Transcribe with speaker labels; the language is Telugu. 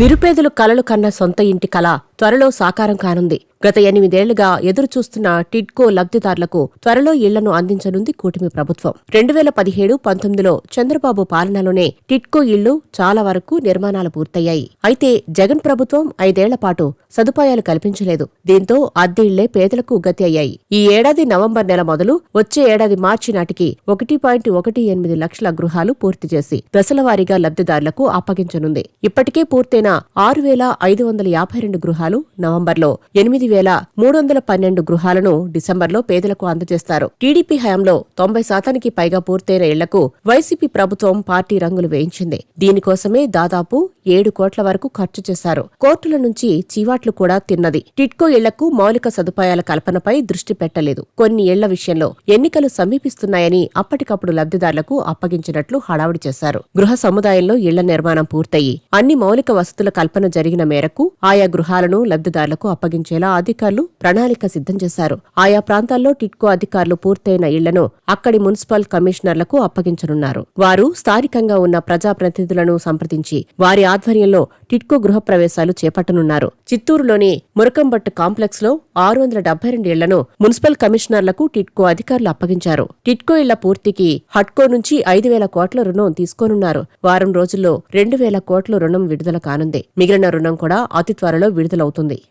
Speaker 1: నిరుపేదలు కలలు కన్న సొంత ఇంటి కల త్వరలో సాకారం కానుంది. గత ఎనిమిదేళ్ళుగా ఎదురుచూస్తున్న టిడ్కో లబ్ధిదారులకు త్వరలో ఇళ్ళను అందించనుంది కూటమి ప్రభుత్వం. రెండు వేల పదిహేడు పంతొమ్మిదిలో చంద్రబాబు పాలనలోనే టిడ్కో ఇళ్ళు చాలా వరకు నిర్మాణాలు పూర్తయ్యాయి. అయితే జగన్ ప్రభుత్వం ఐదేళ్ళ పాటు సదుపాయాలు కల్పించలేదు. దీంతో అద్దె ఇళ్ళే పేదలకు గతి అయ్యాయి. ఈ ఏడాది నవంబర్ నెల మొదలు వచ్చే ఏడాది మార్చి నాటికి ఒకటి పాయింట్ ఒకటి ఎనిమిది లక్షల గృహాలు పూర్తి చేసి దశలవారీగా లబ్ధిదారులకు అప్పగించనుంది. ఇప్పటికే పూర్తయిన ఆరు వేల ఐదు వందల యాభై రెండు గృహాలు నవంబర్లో ఎనిమిది వేల మూడు వందల పన్నెండు గృహాలను డిసెంబర్లో పేదలకు అందజేస్తారు. టీడీపీ హయాంలో తొంభై శాతానికి పైగా పూర్తయిన ఇళ్ళకు వైసీపీ ప్రభుత్వం పార్టీ రంగులు వేయించింది. దీనికోసమే దాదాపు ఏడు కోట్ల వరకు ఖర్చు చేశారు. కోర్టుల నుంచి చివా చీవాట్లు కూడా తిన్నది. టిట్కో ఇళ్ళకు మౌలిక సదుపాయాల కల్పనపై దృష్టి పెట్టలేదు. కొన్ని ఇళ్ళ విషయంలో ఎన్నికలు సమీపిస్తున్నాయని అప్పటికప్పుడు లబ్ధిదారులకు అప్పగించినట్లు హడావుడి చేశారు. గృహ సముదాయంలో ఇళ్ళ నిర్మాణం పూర్తయి అన్ని మౌలిక వసతుల కల్పన జరిగిన మేరకు ఆయా గృహాలను లబ్ధిదారులకు అప్పగించేలా అధికారులు ప్రణాళిక సిద్ధం చేశారు. ఆయా ప్రాంతాల్లో టిట్కో అధికారులు పూర్తయిన ఇళ్ళను అక్కడి మున్సిపల్ కమిషనర్లకు అప్పగించనున్నారు. వారు స్థానికంగా ఉన్న ప్రజాప్రతినిధులను సంప్రదించి వారి ఆధ్వర్యంలో టిట్కో గృహప్రవేశాలు చేపట్టనున్నారు. చిత్తూరులోని మురకంబట్టు కాంప్లెక్స్లో ఆరు వందల డెబ్బై రెండు ఇళ్ళను మున్సిపల్ కమిషనర్లకు టిట్కో అధికారులు అప్పగించారు. టిట్కో ఇళ్ళ పూర్తికి హట్కో నుంచి ఐదు వేల కోట్ల రుణం తీసుకోనున్నారు. వారం రోజుల్లో రెండు వేల కోట్ల రుణం విడుదల కానుంది. మిగిలిన రుణం కూడా అతి త్వరలో విడుదలవుతుంది.